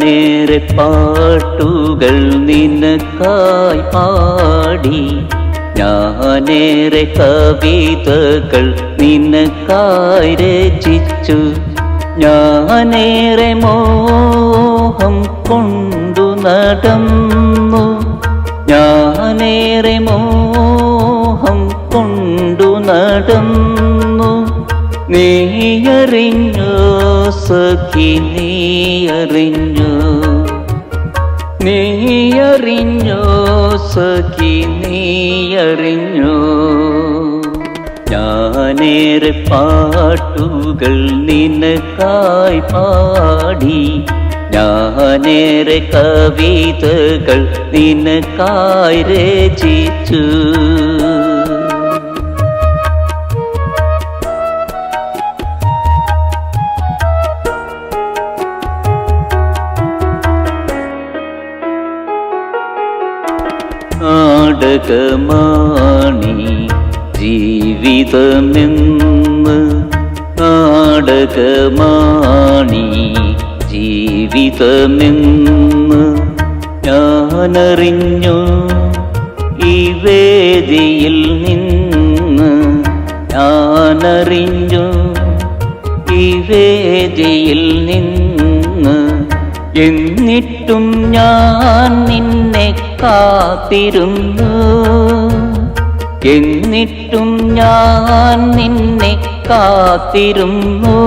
ഞാനേറെ പാട്ടുകൾ നിനക്കായി പാടി. ഞാനേറെ കവിതകൾ നിനക്കായി രചിച്ചു. ഞാനേറെ മോഹം കൊണ്ടു നടന്നു. നീയറിഞ്ഞോ സഖി നീയറിഞ്ഞു. നീയറിഞ്ഞു സഖി നീയറിഞ്ഞു. ഞാനേറെ പാട്ടുകൾ നിനക്കായി പാടി. ഞാനേറെ കവിതകൾ നിനക്കായി രചിച്ചു. നാടകമാണി. ജീവിതമെന്ന് നാടകമാണി. ജീവിതമെന്ന് ഞാനറിഞ്ഞു. ഈ വേദിയിൽ നിന്ന് ഞാനറിഞ്ഞു. എന്നിട്ടും ഞാൻ നിന്നെ കാത്തിരുന്നു. എന്നിട്ടും ഞാൻ നിന്നെ കാത്തിരുന്നു.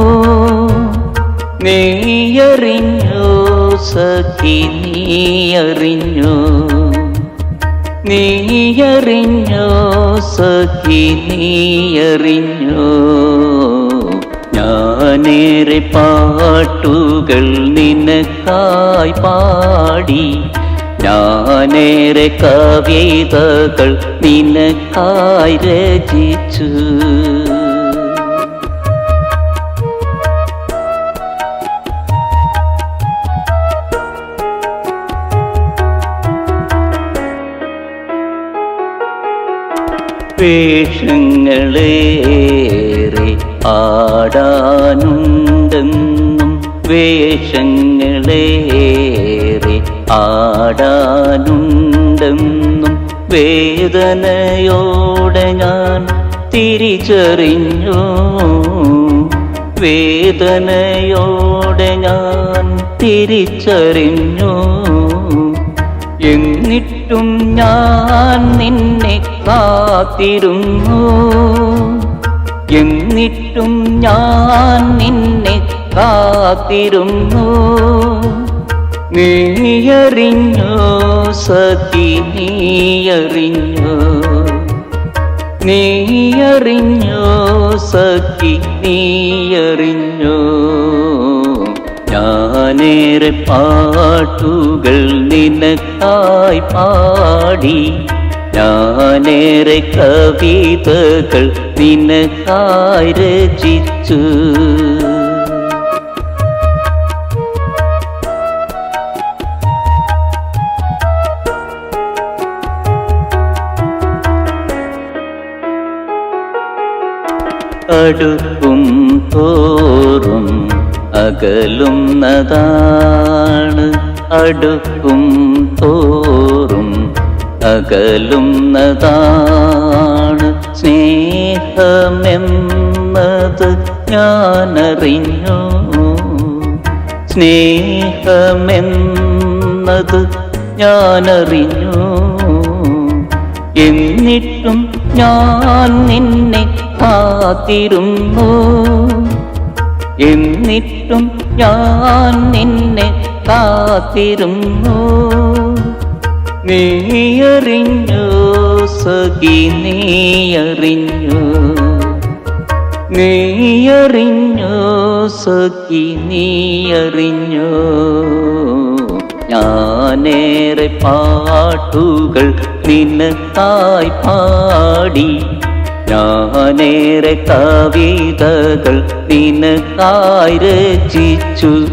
നീയറിഞ്ഞു സഖി നീയറിഞ്ഞു. നീയറിഞ്ഞു സഖി നീയറിഞ്ഞോ. ഞാനേറെ പാട്ടുകൾ നിനക്കായി പാടി. ഞാനേറെ കവിതകൾ നിനക്കായി രചിച്ചു. വേഷങ്ങളേറെ ആടാനുണ്ടെന്നും വേഷങ്ങളേറെ ആടാനുണ്ടെന്നും വേദനയോടെ ഞാൻ തിരിച്ചറിഞ്ഞു. വേദനയോടെ ഞാൻ തിരിച്ചറിഞ്ഞു. എന്നിട്ടും ഞാൻ നിന്നെ കാത്തിരുന്നു. എന്നിട്ടും ഞാൻ നിന്നെ കാത്തിരുന്നു. നീയറിഞ്ഞോ സതി നീയറിഞ്ഞോ നീയറിഞ്ഞോ സഖി നീയറിഞ്ഞോ ഞാനേറെ പാട്ടുകൾ നിനക്കായി പാടി ഞാനേറെ കവിതകൾ നിനക്കായി രചിച്ചു. അടുക്കും തോറും അകലുന്നതാണ്. അടുക്കും തോറും അകലുന്നതാണ് സ്നേഹമെന്നത് ഞാനറിഞ്ഞു. സ്നേഹമെന്നത് ഞാനറിഞ്ഞു. എന്നിട്ടും ഞാൻ നിന്നെ കാത്തിരുന്നു. എന്നിട്ടും ഞാൻ നിന്നെ കാത്തിരുന്നു. നീയറിഞ്ഞു സഖി നീയറിഞ്ഞു. നീയറിഞ്ഞു സഖി നീയറിഞ്ഞു. ഞാനേറെ പാട്ടുകൾ നിനക്കായി പാടി. ഞാനേറെ കവിതകൾ നിനക്കായി രചിച്ചു.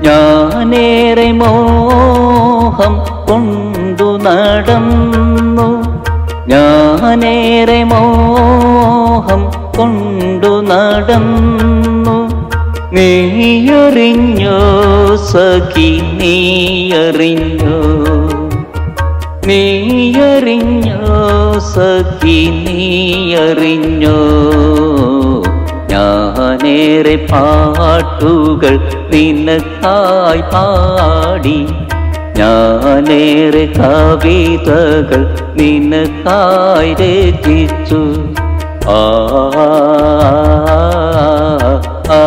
ഞാനേറെ മോഹം കൊണ്ടു നടന്നു? ഞാനേറെ മോഹം കൊണ്ടു നടന്നു. നീയറിഞ്ഞോ സഖി നീയറിഞ്ഞോ നീയറിഞ്ഞോ സഖി നീയറിഞ്ഞോ ഞാനേറെ പാട്ടുകൾ നിനക്കായി പാടി ഞാനേറെ കവിതകൾ നിനക്കായി രചിച്ചു. ആ ആ